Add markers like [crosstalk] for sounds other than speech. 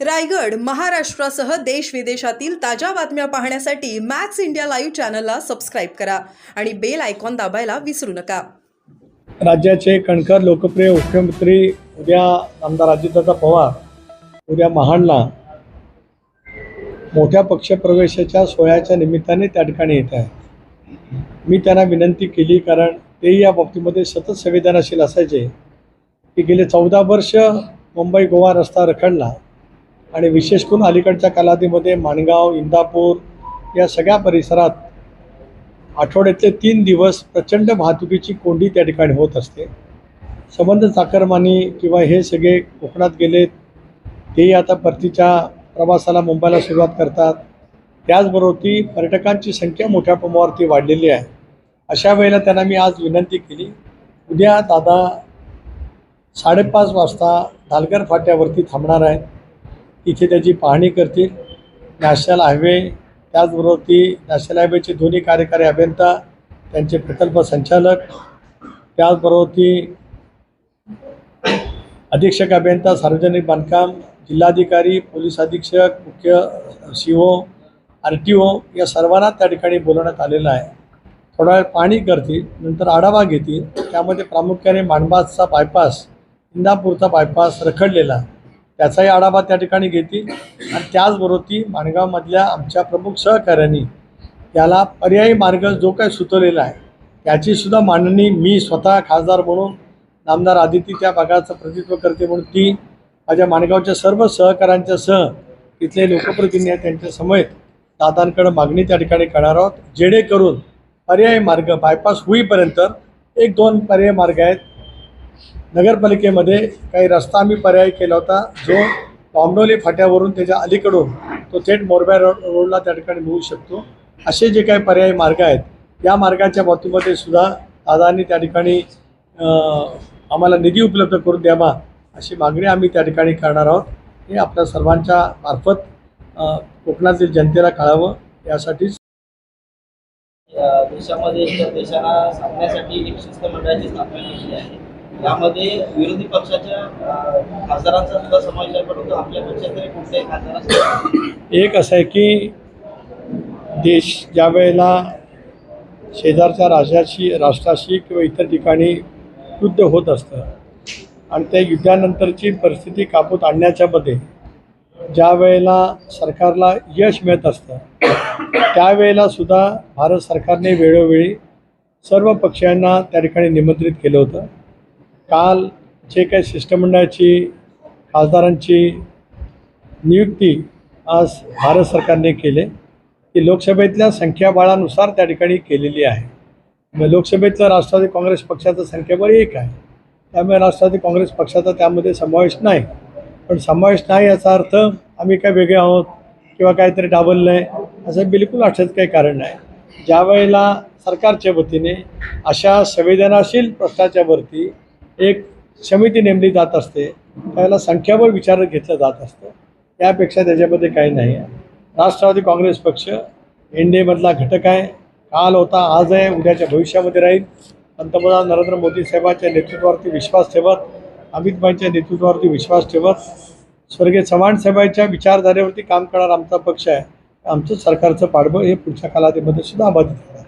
रायगड महाराष्ट्रासह देश विदेशातील ताज्या बातम्या पाहण्यासाठी मॅक्स इंडिया लाईव्ह चॅनलला सबस्क्राईब करा आणि बेल आयकॉन दाबायला विसरू नका. राज्याचे कणखर लोकप्रिय मुख्यमंत्री उद्या आमदार अजितदादा पवार उद्या महाडला मोठ्या पक्षप्रवेशाच्या सोहळ्याच्या निमित्ताने त्या ठिकाणी येत आहे मी त्यांना विनंती केली कारण तेही या बाबतीमध्ये सतत संवेदनाशील असायचे की गेले चौदा वर्ष मुंबई गोवा रस्ता रखडला. आणि विशेष करून अलीकडच्या कालावधीमध्ये माणगाव इंदापूर या सगळ्या परिसरात आठवड्यातले तीन दिवस प्रचंड वाहतुकीची कोंडी त्या ठिकाणी होत असते. संबंध चाकरमानी किंवा हे सगळे कोकणात गेलेत तेही आता परतीच्या प्रवासाला मुंबईला सुरुवात करतात. त्याचबरोबर ती पर्यटकांची संख्या मोठ्या प्रमाणावरती वाढलेली आहे. अशा वेळेला त्यांना मी आज विनंती केली उद्या दादा साडेपाच वाजता धालगर फाट्यावरती थांबणार आहेत. इथे त्याची पाहणी करतील. नॅशनल हायवे त्याचबरोबर ती नॅशनल हायवेचे दोन्ही कार्यकारी अभियंता त्यांचे प्रकल्प संचालक त्याचबरोबर ती अधीक्षक अभियंता सार्वजनिक बांधकाम जिल्हाधिकारी पोलीस अधीक्षक मुख्य C O R T O या सर्वांना त्या ठिकाणी बोलवण्यात आलेलं आहे. थोडा वेळ पाणी करतील नंतर आढावा घेतील. त्यामध्ये प्रामुख्याने माणबाजचा बायपास इंदापूरचा बायपास रखडलेला त्याचाही आढावा त्या ठिकाणी घेतील आणि त्याचबरोबर ती माणगावमधल्या आमच्या प्रमुख सहकाऱ्यांनी याला पर्यायी मार्ग जो काही सुचवलेला आहे त्याचीसुद्धा मांडणी मी स्वतः खासदार म्हणून नामदार आदिती त्या भागाचं प्रतित्व करते म्हणून ती माझ्या माणगावच्या सर्व सहकाऱ्यांच्या सह तिथले लोकप्रतिनिधी आहेत त्यांच्या समेत दादांकडे मागणी त्या ठिकाणी करणार आहोत. जेणेकरून पर्यायी मार्ग बायपास होईपर्यंत एक दोन पर्याय मार्ग आहेत. नगरपालिकेमध्ये काही रस्ता आम्ही पर्याय केला होता. जो पामडोली फाट्यावरून त्याच्या अलीकडून तो थेट मोरब्या रोड रोडला त्या ठिकाणी मिळू शकतो. असे जे काही पर्यायी मार्ग आहेत या मार्गाच्या बाबतीमध्ये सुद्धा दादांनी त्या ठिकाणी आम्हाला निधी उपलब्ध करून द्यावा अशी मागणी आम्ही त्या ठिकाणी करणार आहोत. हे आपल्या सर्वांच्या मार्फत कोकणातील जनतेला कळावं यासाठीच देशामध्ये इतर देशाला सांगण्यासाठी एक शिष्टमंडळाची स्थापना केली आहे. यामध्ये विरोधी पक्षाच्या खासदारांचा सुद्धा समावेश आहे परंतु आपल्या पक्षातले कुठल्याही खासदारांचा [coughs] एक असं आहे की देश ज्या वेळेला शेजारच्या राज्याशी राष्ट्राशी किंवा इतर ठिकाणी युद्ध होत असतं आणि त्या युद्धानंतरची परिस्थिती काबूत आणण्याच्यामध्ये ज्या वेळेला सरकारला यश मिळत असतं त्यावेळेला सुद्धा भारत सरकारने वेळोवेळी सर्व पक्षांना त्या ठिकाणी निमंत्रित केलं होतं. काल जे काही शिष्टमंडळाची खासदारांची नियुक्ती आज भारत सरकारने केले ती लोकसभेतल्या संख्याबळानुसार त्या ठिकाणी केलेली आहे. मग लोकसभेतलं राष्ट्रवादी काँग्रेस पक्षाचं संख्याबळ एक आहे. त्यामुळे राष्ट्रवादी काँग्रेस पक्षाचा त्यामध्ये समावेश नाही. पण समावेश नाही याचा अर्थ आम्ही काय वेगळे आहोत किंवा काहीतरी डाबललं आहे असं बिलकुल अशाच काही कारण नाही. ज्या वेळेला सरकारच्या वतीने अशा संवेदनाशील प्रश्नाच्यावरती एक समिती नेमली जात असते त्याला संख्याबळ विचारात घेतलं जात असतं. त्यापेक्षा त्याच्यामध्ये काही नाही. आहे राष्ट्रवादी काँग्रेस पक्ष एन डी एमधला घटक आहे. काल होता आज आहे उद्याच्या भविष्यामध्ये राहील. पंतप्रधान नरेंद्र मोदी साहेबांच्या नेतृत्वावरती विश्वास ठेवत अमितबाईंच्या नेतृत्वावरती विश्वास ठेवत स्वर्गीय चव्हाण साहेबांच्या विचारधारेवरती काम करणारा आमचा पक्ष आहे. आमचं सरकारचं पाठबळ हे पुढच्या कालावधीमध्ये सुद्धा अबाधित आहे.